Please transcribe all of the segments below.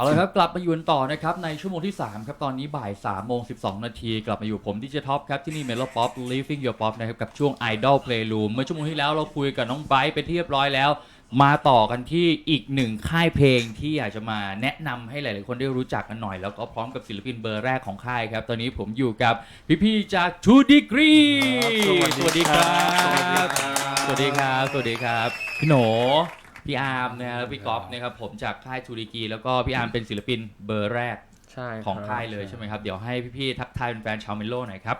เอาละครับ กลับมาอยู่กันต่อนะครับ ในชั่วโมงที่ 3 ครับ ตอนนี้บ่าย3โมง12 นาที กลับมาอยู่ผมดิจิท็อปครับ ที่นี่ Melo Pop Living Your Pop นะครับ กับช่วง Idol Playroom เมื่อชั่วโมงที่แล้วเราคุยกับน้องไบรท์ไปที่เรียบร้อยแล้ว มาต่อกันที่อีกหนึ่งค่ายเพลงที่อยากจะมาแนะนำให้หลาย ๆ คนได้รู้จักกันหน่อย แล้วก็พร้อมกับศิลปินเบอร์แรกของค่ายครับ ตอนนี้ผมอยู่กับพี่ ๆ จาก Two Degree ครับสวัสดีครับ สวัสดีครับ สวัสดีครับ พี่โหน พี่อาร์มนะครับแล้วพี่ก๊อฟนะครับผมจากค่ายทูริกีแล้วก็พี่อาร์มเป็นศิลปินเบอร์แรกใช่ของรับค่ายเลยใช่ไหมครับเดี๋ยวให้พี่ๆทักทายแฟนๆชาวเมโลหน่อยครับ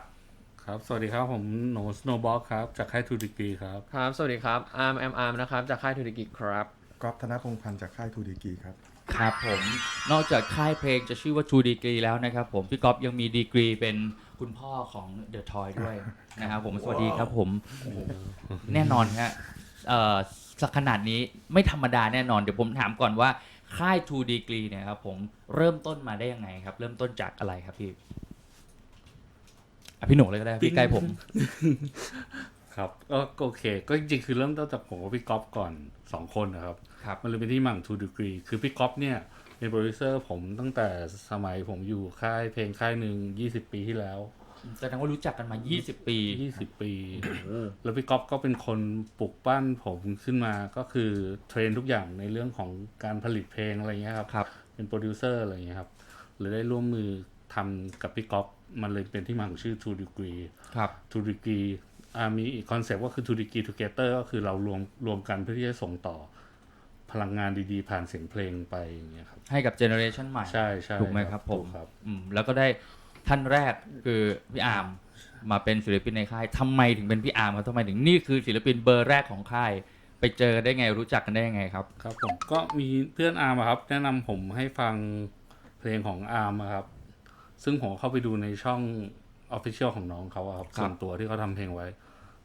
ครับ สวัสดีครับ ผมโหนสโนบ็อกครับ จากค่ายทูดิกีครับ ครับ สวัสดีครับอาร์มแอมอาร์มนะครับ จากค่ายธุรกิจครับก๊อฟธนพงษ์พันธ์จากค่ายทูดีกีครับ ครับผม นอกจากค่ายเพลงจะชื่อว่า True Degree แล้วนะครับผม พี่ก๊อฟยังมีดีกรีเป็นคุณพ่อของ The Toy ด้วยนะครับผม สวัสดีครับผม แน่นอนฮะเอ่อ สักขนาดนี้ไม่ธรรมดาแน่นอน เดี๋ยวผมถามก่อนว่าค่าย True Degree เนี่ยครับผมเริ่มต้นมาได้ยังไงครับ เริ่มต้นจากอะไรครับพี่อะพี่หนูเลยก็ได้พี่ใกล้ผม ครับก็ก็โอเค ก็จริงๆคือเริ่มต้นจากผมกับพี่ก๊อฟก่อน2คนนะครับ ครับ มันเลยเป็นที่มาของทูดิกีคือพี่ก๊อฟเนี่ยเป็นโปรดิวเซอร์ผมตั้งแต่สมัยผมอยู่ค่ายเพลงค่ายหนึ่ง20 ปีที่แล้ว แสดงว่ารู้จักกันมา 20 ปี20ปี แล้วพี่ก๊อฟก็เป็นคนปลุกปั้นผมขึ้นมาก็คือเทรนทุกอย่างในเรื่องของการผลิตเพลงอะไรเงี้ยครับ ครับ เป็นโปรดิวเซอร์อะไรเงี้ยครับเลยได้ร่วมมือทำกับพี่ก๊อฟมันเลยเป็นที่มาของชื่อ Two Degree ครับ Two Degree อ่ามีอีกคอนเซปต์ก็คือ Two Degree Together ก็คือเรารวมรวมกันเพื่อที่จะส่งต่อพลังงานดีๆ ผ่านเสียงเพลงไปอย่างเงี้ยครับให้กับเจเนอเรชันใหม่ ใช่ใช่ถูกไหมครับผม ถูกครับ อืมแล้วก็ได้ ท่านแรกคือพี่อาร์มมาเป็นศิลปินในค่ายทำไมถึงเป็นพี่อาร์มครับทำไมถึงนี่คือศิลปินเบอร์แรกของค่าย ไปเจอกันได้ไงรู้จักกันได้ยังไงครับ ครับผมก็มีเพื่อนอาร์มอะครับ แนะนำผมให้ฟังเพลงของอาร์มอะครับ ซึ่งผมเข้าไปดูในช่อง Official ของน้องเขาอะครับครับส่วนตัวที่เขาทำเพลงไว้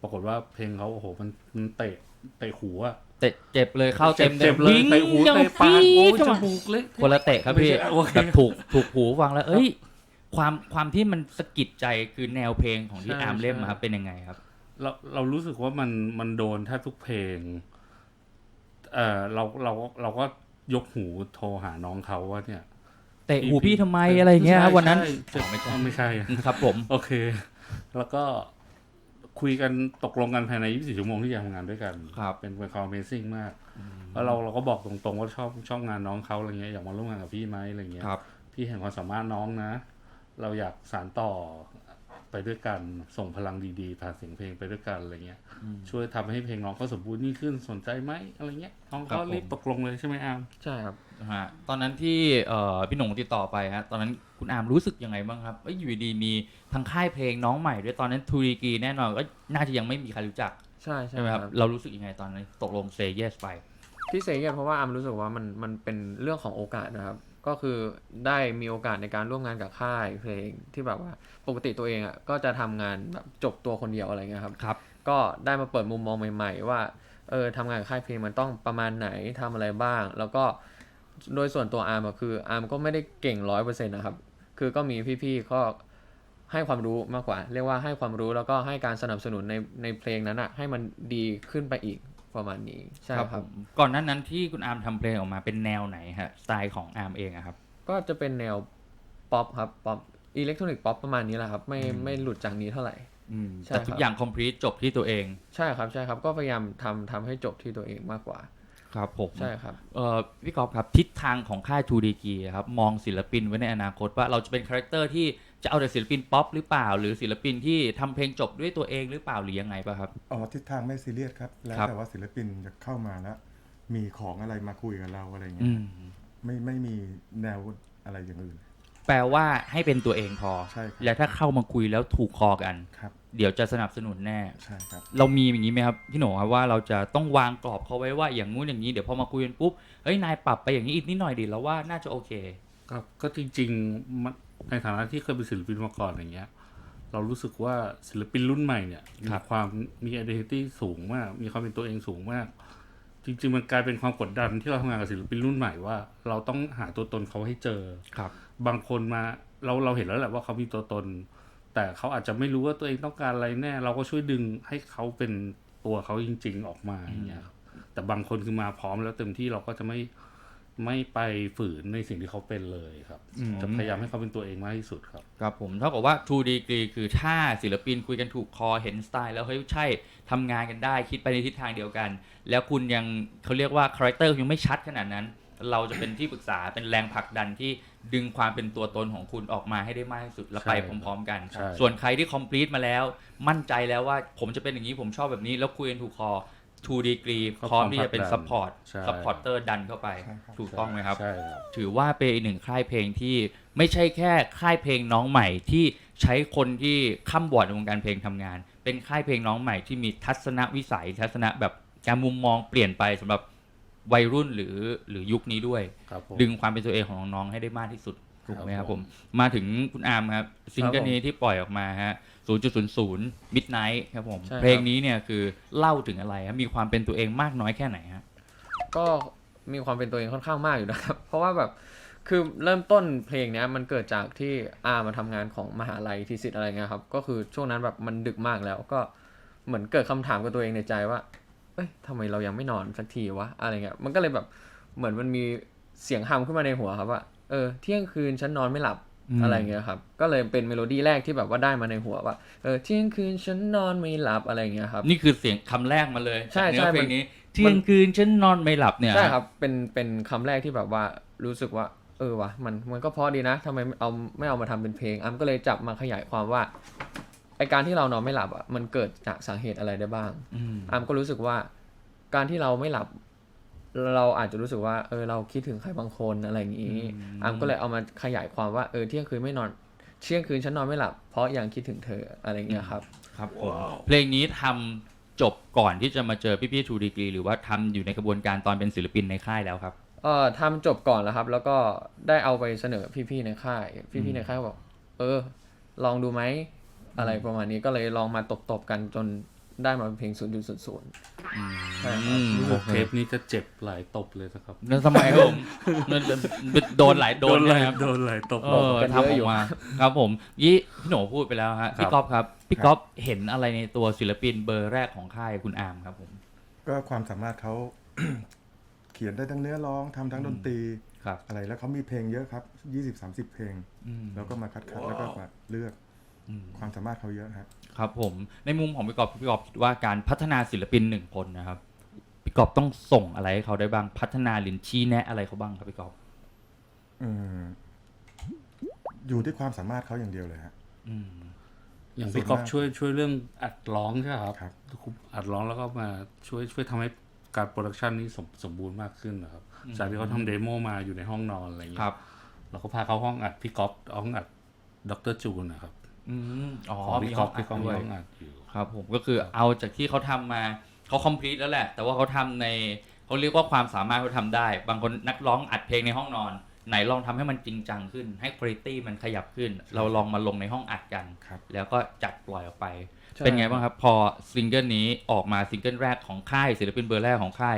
ปรากฏว่าเพลงเขาโอ้โหมันมันเตะเตะหูอะเตะเจ็บเลยเข้าเต็มเจ็บเลยวิ่งเตะหูยังเตะปากปี๊โอ้ดยเข้าจมามูกเละ คนละเตะครับพี่ไม่ใช่โอเค แบบถูกถูกหูฟังแล้วเอ้ย ความความที่มันสะกิดใจคือแนวเพลงของที่ใช่อาร์มเล่มใช่อะครับเป็นยังไงครับ เราเรารู้สึกว่ามันมันโดนแทบทุกเพลง เออเราเราเราก็ยกหูโทรหาน้องเขาว่าเนี่ย เตะหูพี่ทำไมอะไรเงี้ยครับวันนั้นใช่อ๋อไม่ใช่ไม่ใช่ ครับผม โอเค แล้วก็คุยกันตกลงกันภายใน 24 ชั่วโมงที่จะทำงานด้วยกัน ครับ เป็นเป็นความ Amazing มาก แล้วเราเราก็บอกตรงๆว่าชอบชอบงานน้องเขาอะไรเงี้ยอยากมาร่วมงานกับพี่ไหมอะไรเงี้ย ครับ พี่เห็นความสามารถน้องนะ เราอยากสานต่อไปด้วยกันส่งพลังดีๆผ่านเสียงเพลงไปด้วยกันอะไรเงี้ย ช่วยทำให้เพลงน้องเขาสมบูรณ์ยิ่งขึ้นสนใจไหมอะไรเงี้ยน้องครัเขาบผมรีบตกลงเลยใช่ไหมอามใช่ครับฮะตอนนั้นที่เอ่อพี่หนงติดต่อไปฮะตอนนั้นคุณอาร์มรู้สึกยังไงบ้างครับเอ้ยอยู่ดีๆมีทางค่ายเพลงน้องใหม่ด้วยตอนนั้นทูรีกีแน่นอนก็น่าจะยังไม่มีใครรู้จักใช่ใช่ใช่ไหมคครัรับบเรารู้สึกยังไงตอนนั้นตกลงเซเยสไปที่เซเยสเพราะว่าอาร์มรู้สึกว่ามันมันเป็นเรื่องของโอกาสนะครับ ก็คือได้มีโอกาสในการร่วมงานกับค่ายเพลงที่แบบว่าปกติตัวเองอะก็จะทำงานแบบจบตัวคนเดียวอะไรเงี้ยครับครับ ก็ได้มาเปิดมุมมองใหม่ ๆ ว่าเออทำงานกับค่ายเพลงมันต้องประมาณไหนทำอะไรบ้าง แล้วก็โดยส่วนตัวอาร์มอะคืออาร์มก็ไม่ได้เก่งร้อยเปอร์เซ็นต์นะครับ คือก็มีพี่ๆก็ให้ความรู้มากกว่า เรียกว่าให้ความรู้แล้วก็ให้การสนับสนุนในในเพลงนั้นอะให้มันดีขึ้นไปอีก ประมาณนี้ใช่ครับผมก่อนหนั้นนั้นที่คุณอาร์มทำเพลงออกมาเป็นแนวไหนฮะสไตล์ของอาร์มเองอะครับ ก็จะเป็นแนวป๊อปครับป๊อปอิเล็กทรอนิกส์ป๊อปประมาณนี้แหละครับ ไม่ไม่หลุดจากนี้เท่าไหร่อืมใช่แต่ทุคกรับอย่างคอมพลีทจบที่ตัวเอง ใช่ครับใช่ครับ ก็พยายามทำทำให้จบที่ตัวเองมากกว่า ครับผมใช่ครับเอ่อพี่กอฟครับทิศทางของค่ายทูดีกีครับมองศิลปินไว้ในอนาคตว่าเราจะเป็นคาแรคเตอร์ที่ จะเอาแต่ศิลปินป๊อปหรือเปล่า หรือศิลปินที่ทำเพลงจบด้วยตัวเองหรือเปล่าหรือยังไงป่ะครับอ๋อทิศทางไม่ซีเรียสครับ แล้วครับแต่ว่าศิลปินจะเข้ามาแล้ว มีของอะไรมาคุยกับเราอะไรเงี้อืยมไม่ไม่มีแนวอะไรอย่างอื่นแปลว่าให้เป็นตัวเองพอใช่ครับและถ้าเข้ามาคุยแล้วถูกคอกันครับเดี๋ยวจะสนับสนุนแน่ใช่ครับ เรามีอย่างนี้ไหมครับพี่หนูครับว่าเราจะต้องวางกรอบเขาไว้ว่าอย่างงู้นอย่างนี้เดี๋ยวพอมาคุยกันปุ๊บเฮ้ยนายปรับไปอย่างนี้อีกนิดหน่อยดิแล้วว่าน่าจะโอเคครับก็จริงๆมัน ในฐานะที่เคยเป็นศิลปินมาก่อนอย่างเงี้ย เรารู้สึกว่าศิลปินรุ่นใหม่เนี่ยมีครับความมี identity สูงมาก มีความเป็นตัวเองสูงมาก จริง ๆ มันกลายเป็นความกดดันที่เราทำงานกับศิลปินรุ่นใหม่ว่า เราต้องหาตัวตนเขาให้เจอครับ บางคนมาเราเราเห็นแล้วแหละว่าเขามีตัวตน แต่เขาอาจจะไม่รู้ว่าตัวเองต้องการอะไรแน่ เราก็ช่วยดึงให้เขาเป็นตัวเขาจริง ๆ ออกมาอย่างเงี้ยครับแต่บางคนคือมาพร้อมแล้วเต็มที่เราก็จะไม่ ไม่ไปฝืนในสิ่งที่เขาเป็นเลยครับอืมจะพยายามให้เขาเป็นตัวเองมากที่สุดครับ ครับผมเท่ากับว่า2 degree คือถ้าศิลปินคุยกันถูกคอเห็นสไตล์แล้วเฮ้ยใช่ทำงานกันได้คิดไปในทิศทางเดียวกัน แล้วคุณยังเขาเรียกว่าคาแรคเตอร์ยังไม่ชัดขนาดนั้น เราจะเป็นที่ปรึกษาเป็นแรงผลักดันที่ดึงความเป็นตัวตนของคุณออกมาให้ได้มากที่สุดและไปใช่พร้อม ๆ กันใช่ส่วนใครที่ complete มาแล้ว มั่นใจแล้วว่าผมจะเป็นอย่างนี้ผมชอบแบบนี้แล้วคุยกันถูกคอ 2 degree พร้อมที่จะเป็น support ใช่ supporter ดันเข้าไป ใช่ครับ ถูกต้องไหมครับ ใช่ครับ ถือว่าเป็นอีกหนึ่งค่ายเพลงที่ไม่ใช่แค่ค่ายเพลงน้องใหม่ที่ใช้คนที่ข้ามบอร์ดในวงการเพลงทำงาน เป็นค่ายเพลงน้องใหม่ที่มีทัศนวิสัยทัศนะแบบการมุมมองเปลี่ยนไปสำหรับวัยรุ่นหรือหรือยุคนี้ด้วย ครับผม ดึงความเป็นตัวเองของน้องๆให้ได้มากที่สุดถูกไหมครับครับผผมมมาถึงคุณอาร์มครับซิงเกิลครับผมนี้ที่ปล่อยออกมาฮะ 0.00 Midnight ครับผม ใช่ครับ เพลงนี้เนี่ยคือเล่าถึงอะไรครับมีความเป็นตัวเองมากน้อยแค่ไหนฮะ ก็มีความเป็นตัวเองค่อนข้างมากอยู่นะครับ เพราะว่าแบบคือเริ่มต้นเพลงเนี้ยมันเกิดจากที่อามาทำงานของมหาลัยทีสิทธ์อะไรเงี้ยครับ ก็คือช่วงนั้นแบบมันดึกมากแล้วก็เหมือนเกิดคำถามกับตัวเองในใจว่า เอ้ยทำไมเรายังไม่นอนสักทีวะอะไรเงี้ยมันก็เลยแบบเหมือนมันมีเสียงฮัมขึ้นมาในหัวครับว่าเออเที่ยงคืนฉันนอนไม่หลับ อืมอะไรเงี้ยครับ ก็เลยเป็นเมโลดี้แรกที่แบบว่าได้มาในหัวว่าเออเที่ยงคืนฉันนอนไม่หลับอะไรเงี้ยครับ นี่คือเสียงคำแรกมาเลยใช่จากเนื้อเพลใช่มันงนี้เที่ยงคืนฉันนอนไม่หลับเนี่ยใช่ครับเป็นเป็นคำแรกที่แบบว่ารู้สึกว่าเออวะมันมันก็เพอดีนะทำไมไม่เอาไม่เอามาทำเป็นเพลงอัมก็เลยจับมาขยายความว่าไอการที่เรานอนไม่หลับอะมันเกิดจากสาเหตุอะไรได้บ้างอืมอัมก็รู้สึกว่าการที่เราไม่หลับ เราอาจจะรู้สึกว่าเออเราคิดถึงใครบางคนอะไรอย่างนี้อัมก็เลยเอามาขยายความว่าเออเที่ยงคืนไม่นอน เที่ยงคืนฉันนอนไม่หลับ เพราะยังคิดถึงเธออะไรอย่างเงี้ยครับ ครับผมเพลงนี้ทำจบก่อนที่จะมาเจอพี่ๆทูดีกรีหรือว่าทำอยู่ในกระบวนการตอนเป็นศิลปินในค่ายแล้วครับเอ่อทำจบก่อนแล้วครับ แล้วก็ได้เอาไปเสนอพี่ๆในค่าย พี่ๆในค่ายบอก เออ ลองดูไหมอะไรประมาณนี้ก็เลยลองมาตบๆกันจน ได้มาเป็นเพลง 0.00 ใช่ครับอืมพวกเทปนี้จะเจ็บหลายตบเลยนะครับนั่นสมัยผมนั่นโดนหลายโดนหเลลายยครับ โดนหลายตบ เออทำออกมาครับผมยี่พี่โหนพูดไปแล้วฮะครับพี่ก๊อฟครับ พี่ก๊อฟเห็นอะไรในตัวศิลปินเบอร์แรกของค่ายคุณอาร์มครับผม ก็ความสามารถเขา เขียนได้ทั้งเนื้อร้องทำทั้งดนตรีครับ อะไรแล้วเขามีเพลงเยอะครับยี่สิบสามสิบเพลงอืมแล้วก็มาคัดคัดแล้วก็มาเลือกอืม ความสามารถเขาเยอะฮะครับผมในมุมของพี่กอบพี่กอบคิดว่าการพัฒนาศิลปินหนึ่งคนนะครับพี่กอบต้องส่งอะไรให้เขาได้บ้างพัฒนาหรือชี้แนะอะไรเขาบ้างครับพี่กอบอืมอยู่ที่ความสามารถเขาอย่างเดียวเลยฮะอืมอย่างส่วนพี่ก๊อฟมากช่วยช่วยเรื่องอัดร้องใช่ไหมครับครับอัดร้องแล้วก็มาช่วยช่วยทำให้การโปรดักชันนี้สมสมบูรณ์มากขึ้นนะครับจากที่เขาทำเดโมมาอยู่ในห้องนอนอะไรอย่างคเงี้รัยบเราก็พาเขาห้องอัดพี่ก๊อฟห้องอัดดรจูนนะครับ อืมอ๋อของมีพี่ห้ก๊อองฟพี่ก๊อฟอัดด้วยห้องอัดอยู่ครับผมก็คือเอาจากที่เขาทำมาเขาคอมพลีทแล้วแหละ แต่ว่าเขาทำในเขาเรียกว่าความสามารถเขาทำได้ บางคนนักร้องอัดเพลงในห้องนอน ไหนลองทำให้มันจริงจังขึ้น ให้คุณภาพมันขยับขึ้น เราลองมาลงในห้องอัดกันครับแล้วก็จัดปล่อยออกไปใช่เป็นไงบ้างครับ พอซิงเกิลนี้ออกมาซิงเกิลแรกของค่ายศิลปินเบอร์แรกของค่าย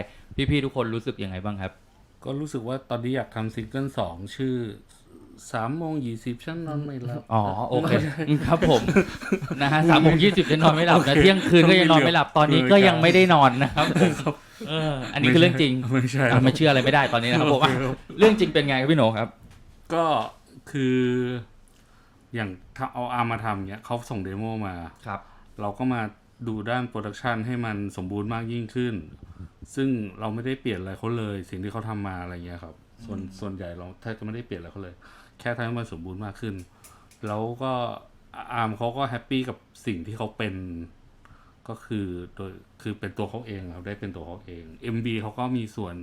พี่ๆทุกคนรู้สึกยังไงบ้างครับ ก็รู้สึกว่าตอนนี้อยากทำซิงเกิลสองชื่อ สามโมงยี่สิบฉันนอนไม่หลับอ๋อโอเคครับผมนะฮะสามโมงยี่สิบจะนอนไม่หลับนะเที่ยงคืนก็ยังนอนไม่หลับตอนนี้ก็ยังไม่ได้นอนนะครับผมเอออันนี้คือเรื่องจริงไม่ใช่อะไม่เชื่ออะไรไม่ได้ตอนนี้นะครับผมอะเรื่องจริงเป็นไงครับพี่โหนครับ ก็คืออย่างถ้าเอาอาร์มมาทำเนี้ยเขาส่งเดโมมาครับ เราก็มาดูด้านโปรดักชันให้มันสมบูรณ์มากยิ่งขึ้น ซึ่งเราไม่ได้เปลี่ยนอะไรเขาเลย สิ่งที่เขาทำมาอะไรเงี้ยครับ ส่วนส่วนใหญ่เราแทบจะไม่ได้เปลี่ยนอะไรเขาเลย แค่ทำให้มันสมบูรณ์มากขึ้น แล้วก็อาร์มเขาก็แฮปปี้กับสิ่งที่เขาเป็นก็คือโดยคือเป็นตัวเขาเองครับได้เป็นตัวเขาเอง MB เขาก็มีส่วน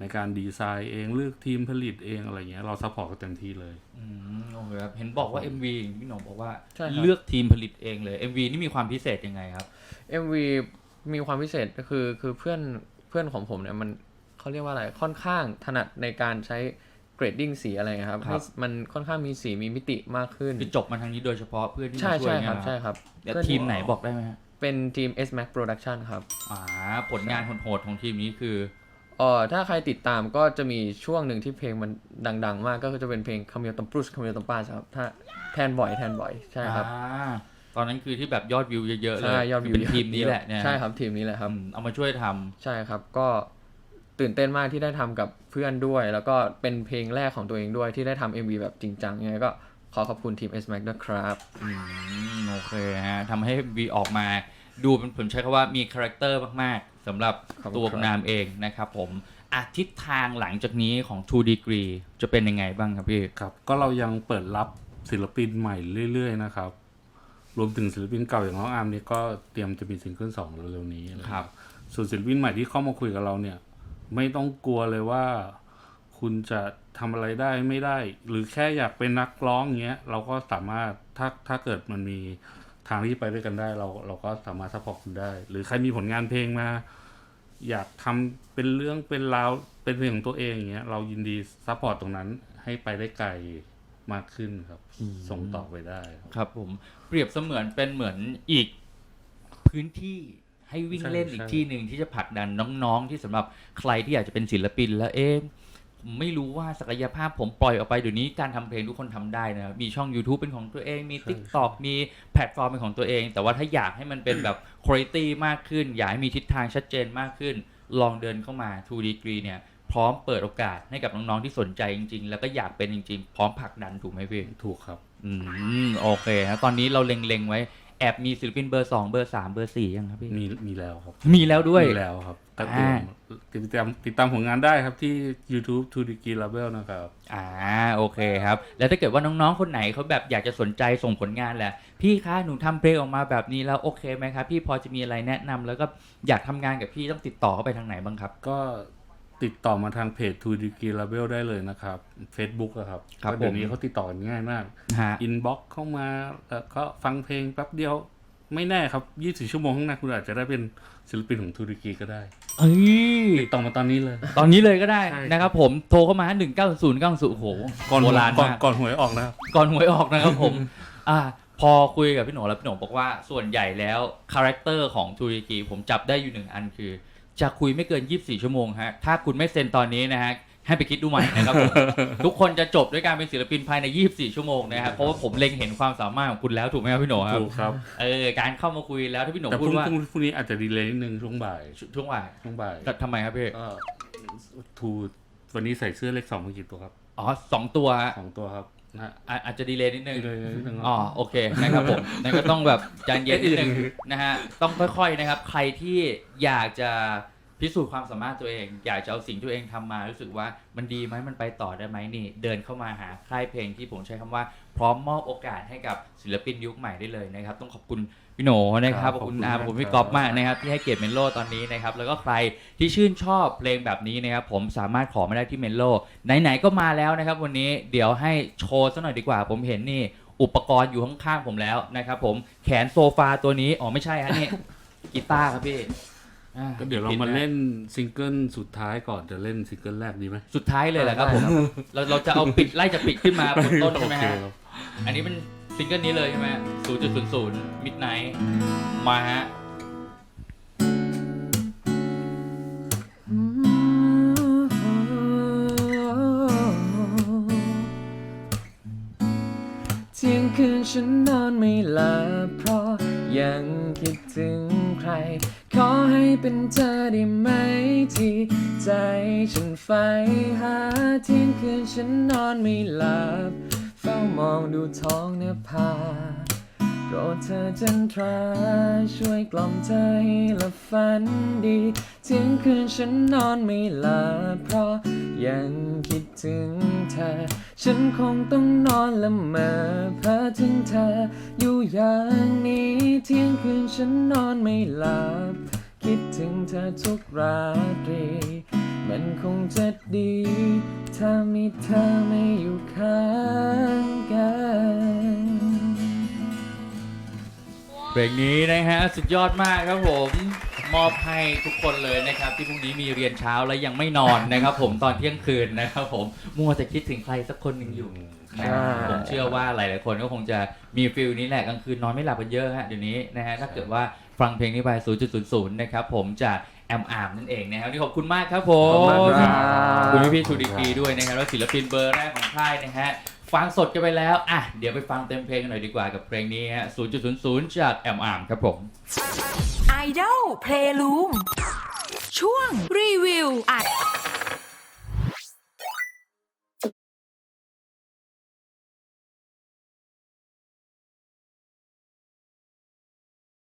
ในการดีไซน์เองเลือกทีมผลิตเองอะไรเงี้ยเราซัพพอร์ตกันเต็มที่เลยอืมโอเคครับเห็นบอกว่า MV พี่โหนบอกว่าใช่ครับเลือกทีมผลิตเองเลย MV นี่มีความพิเศษยังไงครับ MV มีความพิเศษก็คือคือเพื่อนเพื่อนของผมเนี่ยมันเขาเรียกว่าอะไรค่อนข้างถนัดในการใช้ เกรดดิ้งสีอะไรครับครับให้มันค่อนข้างมีสีมีมิติมากขึ้นคือจบมาทางนี้โดยเฉพาะเพื่อนที่ใช่มาช่วยใช่เนี่ยครับนะใช่ครับแล้วเพื่อนทีมไหนบอกได้ไหมฮะเป็นทีม S Max Production ครับอ่าผลงานโหดๆของทีมนี้คือเอ่อถ้าใครติดตามก็จะมีช่วงหนึ่งที่เพลงมันดัง ๆ มากก็คือจะเป็นเพลงคาเมลตัมปรุสคาเมลตัมปาครับถ้าแทนบ่อยแทนบ่อยใช่ครับอ่าตอนนั้นคือที่แบบยอดวิวเยอะๆเลยใช่ยอดวิวเป็นทีมนี้แหละเนี่ยใช่ครับทีมนี้แหละครับอืมเอามาช่วยทำใช่ครับก็ ตื่นเต้นมากที่ได้ทำกับเพื่อนด้วย แล้วก็เป็นเพลงแรกของตัวเองด้วยที่ได้ทำ MV แบบจริงจังยังไงก็ขอขอบคุณทีม S Max ด้วยครับอืมโอเคฮะทำให้วีออกมาดูเป็นผมใช้คำว่ามีคาแรคเตอร์มากๆสำหรับขอบคุณตัวครับคุณนามเองนะครับผมอาทิศทางหลังจากนี้ของ Two Degree จะเป็นยังไงบ้างครับพี่ ครับ ก็เรายังเปิดรับศิลปินใหม่เรื่อย ๆ นะครับ รวมถึงศิลปินเก่าอย่างน้องอาร์มนี่ก็เตรียมจะมีซิงเกิลสองเร็วๆนี้อะไอย่างเงี้ยครับ ส่วนศิลปินใหม่ที่เข้ามาคุยกับเราเนี่ย ไม่ต้องกลัวเลยว่า คุณจะทำอะไรได้ไม่ได้ หรือแค่อยากเป็นนักร้องเงี้ย เราก็สามารถถ้าถ้าเกิดมันมีทางที่ไปด้วยกันได้ เราเราก็สามารถซัพพอร์ตคุณได้ หรือใครมีผลงานเพลงมา อยากทำเป็นเรื่องเป็นราวเป็นเพลงของตัวเองอย่างเงี้ยเรายินดีซัพพอร์ตตรงนั้นให้ไปได้ไกลมากขึ้นครับ ส่งต่อไปได้ครับ ครับผมเปรียบเสมือนเป็นเหมือนอีกพื้นที่ ให้วิ่งใช่เล่นอีกใช่ที่หนึ่งที่จะผลักดันน้องๆ ที่สำหรับใครที่อยากจะเป็นศิลปินแล้วเอ๊ะผมไม่รู้ว่าศักยภาพผมปล่อยออกไปเดี๋ยวนี้การทำเพลงทุกคนทำได้นะครับมีช่อง YouTube เป็นของตัวเอง มี TikTok มีแพลตฟอร์มเป็นของตัวเอง แต่ว่าถ้าอยากให้มันเป็นแบบคุณภาพมากขึ้น อยากให้มีทิศทางชัดเจนมากขึ้น ลองเดินเข้ามา Two Degree เนี่ยพร้อมเปิดโอกาสให้กับน้องๆที่สนใจจริง ๆ แล้วก็อยากเป็นจริง ๆ พร้อมผลักดันถูกไหมพี่ถูกครับ อืมโอเคฮะตอนนี้เราเล็งๆไว้ แอบมีศิลปินเบอร์สองเบอร์สามเบอร์สี่ยังครับพี่มีมีแล้วครับ มีแล้วด้วย มีแล้วครับก็เตรียมติดตามติดตามผลงานได้ครับที่ YouTube To Degree Label นะครับ อ่าโอเคครับ แล้วถ้าเกิดว่าน้องๆ คนไหนเขาแบบอยากจะสนใจส่งผลงานแหละ พี่คะหนูทำเพลงออกมาแบบนี้แล้วโอเคไหมครับ พี่พอจะมีอะไรแนะนำแล้วก็อยากทำงานกับพี่ต้องติดต่อเข้าไปทางไหนบ้างครับ ก็ ติดต่อมาทางเพจ To Degree Label ได้เลยนะครับ Facebook อะครับครับก็เดี๋ยวนี้ผมเขาติดต่อกันง่ายมากฮะอินบ็อกเข้ามาแล้วก็ฟังเพลงแป๊บเดียวไม่แน่ครับ24ชั่วโมงข้างหน้าคุณอาจจะได้เป็นศิลปินของ To Degree ก็ได้เอ้ยติดต่อมาตอนนี้เลย ตอนนี้เลยก็ได้ใช่นะครับผมโทรเข้ามา1 9 0 9 0โอ้โหก่อนโบราณก่อนมากก่อนหวยออกนะครับก่อนหวยออกนะครับผมอ่าพอคุยกับพี่หนูแล้วพี่หนูบอกว่าส่วนใหญ่แล้วคาแรคเตอร์ของทูริกีผมจับได้อยู่หนึ่งอันคือ จะคุยไม่เกิน 24 ชั่วโมงฮะ ถ้าคุณไม่เซ็นตอนนี้นะฮะ ให้ไปคิดดูใหม่นะครับผม ทุกคนจะจบด้วยการเป็นศิลปินภายใน 24 ชั่วโมงนะครับ เพราะว่าผมเล็งเห็นความสามารถของคุณแล้วถูกไหมครับพี่หนูครับ ถูกครับ เออ การเข้ามาคุยแล้วถ้าพี่หนูแต่พพูรุ่ดงว่าพรุ่งพรุ่งนี้อาจจะดีเลยนิดนึงช่วงบ่ายช่วงบ่ายช่วงบ่ายทำไมครับพี่ ก็ทูวันนี้ใส่เสื้อเลขสองมากี่ตัวครับอ๋อสองตัวฮะสองตัวครับ นะฮะอะอาจจะดีเลยนิดนึงดีเลยนิดนึงอ๋อโอเคนะครับผมนั่นก็ต้องแบบใจเย็นนิดนึงนะฮะต้องค่อยๆนะครับ ใครที่อยากจะ พิสูจน์ความสามารถตัวเอง อยากจะเอาสิ่งที่ตัวเองทำมารู้สึกว่ามันดีไหมมันไปต่อได้ไหมนี่ เดินเข้ามาหาค่ายเพลงที่ผมใช้คำว่า พร้อมมอบโอกาสให้กับศิลปินยุคใหม่ได้เลยนะครับ ต้องขอบคุณพี่โหนนะครับขอบคุณอาขอบคุณพี่ก๊อฟมากนะครับที่ให้เกียรติเมนโลตอนนี้นะครับแล้วก็ใครที่ชื่นชอบเพลงแบบนี้นะครับผมสามารถขอมาได้ที่เมนโลไหนๆก็มาแล้วนะครับวันนี้เดี๋ยวให้โชว์สักหน่อยดีกว่า ผมเห็นนี่อุปกรณ์อยู่ข้างๆผมแล้วนะครับผมแขนโซฟาตัวนี้อ๋อไม่ใช่ฮะนี่กีตาร์ครับพี่อ่ ก็เดี๋ยวเราผิมานะเล่นซิงเกิลสุดท้ายก่อนจะเล่นซิงเกิลแรกดีไหมสุดท้ายเลยแหละครับผม เราเราจะเอาปิดไล่จะปิดขึ้นมาบนต้นใช่ไหมโอเคฮะครับอันนี้เป็นซิงเกิลนี้เลยใช่ไหมศูนย์จุดศูนย์ศูนย์มิดไนท์มาฮะเที่ยงคืนฉันนอนไม่หลับ เป็นเธอได้ไหมที่ใจฉันใฝ่หาเที่ยงคืนฉันนอนไม่หลับ เฝ้ามองดูท้องเนภาโปรดเธอจันทราช่วยกล่อมเธอให้หลับฝันดีเที่ยงคืนฉันนอนไม่หลับเพราะยังคิดถึงเธอ ฉันคงต้องนอนละเมอเพ้อถึงเธออยู่อย่างนี้เที่ยงคืนฉันนอนไม่หลับ คิดถึงเธอทุกราตรี มันคงจะดี ถ้ามีเธอไม่อยู่ข้างกันเพลงนี้นะฮะสุดยอดมากครับผมมอบให้ทุกคนเลยนะครับ ที่พรุ่งนี้มีเรียนเช้าและยังไม่นอนนะครับ ผมตอนเที่ยงคืนนะครับ ผมมัวแต่คิดถึงใครสักคนหนึ่งอยู่นะครับใช่ ผมเชื่อว่าหลาย ๆ คนก็คงจะมีฟิลนี้แหละกลางคืนนอนไม่หลับกันเยอะฮะเดี๋ยวนี้นะฮะถ้าเกิดว่า ฟังเพลงนี้ไป 0.00 นะครับผมจากแอมอาร์มนั่นเองนะครับวันนี่ขอบคุณมากครับผมขอบคุณมากครับ ขอบคุณพี่ๆชูดีกรีด้วยนะครับแล้วศิลปินเบอร์แรกของค่ายนะฮะฟังสดกันไปแล้วอะเดี๋ยวไปฟังเต็มเพลงกันหน่อยดีกว่ากับเพลงนี้ฮะ 0.00 จากแอมอาร์มครับผม Idol Playroom ช่วงรีวิวอัด